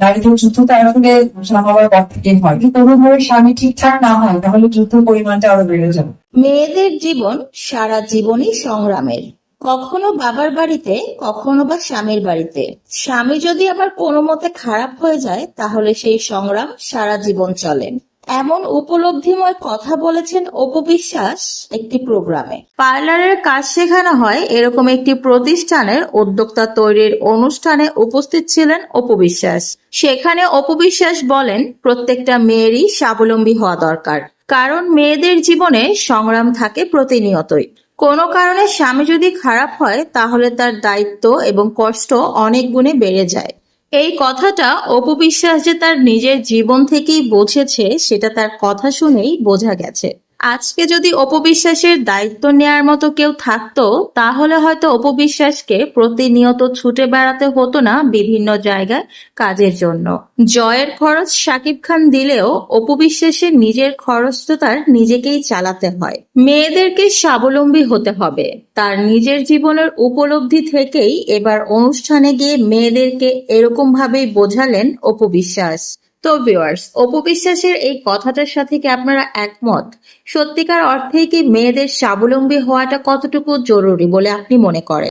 নারীদের যুদ্ধ তো এরকমে হওয়ার পর থেকেই হয়। কোনো ভাবে স্বামী ঠিকঠাক না হয়, তাহলে যুদ্ধ পরিমাণটা আরও বেড়ে যাবে। মেয়েদের জীবন সারা জীবনই সংগ্রামের। কখনো বাবার বাড়িতে, কখনো বা স্বামীর বাড়িতে। স্বামী যদি আবার কোনো মতে খারাপ হয়ে যায়, তাহলে সেই সংগ্রাম সারা জীবন চলে। এমন উপলব্ধিময় কথা বলেছেন অপু বিশ্বাস একটি প্রোগ্রামে। পার্লারের কাজ শেখানো হয় এরকম একটি প্রতিষ্ঠানের উদ্যোক্তা তৈরির অনুষ্ঠানে উপস্থিত ছিলেন অপু বিশ্বাস। সেখানে অপু বিশ্বাস বলেন, প্রত্যেকটা মেয়েরই স্বাবলম্বী হওয়া দরকার। কারণ মেয়েদের জীবনে সংগ্রাম থাকে প্রতিনিয়তই। কোনো কারণে স্বামী যদি খারাপ হয়, তাহলে তার দায়িত্ব এবং কষ্ট অনেক গুণে বেড়ে যায়। এই কথাটা অপু বিশ্বাস যে তার নিজের জীবন থেকেই বোঝেছে, সেটা তার কথা শুনেই বোঝা গেছে। আজকে যদি অপবিশ্বাসের দায়িত্ব নেয়ার মতো কেউ থাকতো, তাহলে হয়তো অপবিশ্বাসকে প্রতিনিয়ত ছুটে বেড়াতে হতো না বিভিন্ন জায়গায় কাজের জন্য। জয়ের খরচ সাকিব খান দিলেও অপবিশ্বাসের নিজের খরচ তো তার নিজেকেই চালাতে হয়। মেয়েদেরকে স্বাবলম্বী হতে হবে। তার নিজের জীবনের উপলব্ধি থেকেই এবার অনুষ্ঠানে গিয়ে মেয়েদেরকে এরকম ভাবেই বোঝালেন অপবিশ্বাস। তো ভিউয়ার্স অপবিশ্বাসের এই কথাটার সাথে কি আপনারা একমত? সত্যিকার অর্থে কি মেয়েদের স্বাবলম্বী হওয়াটা কতটুকু জরুরি বলে আপনি মনে করেন?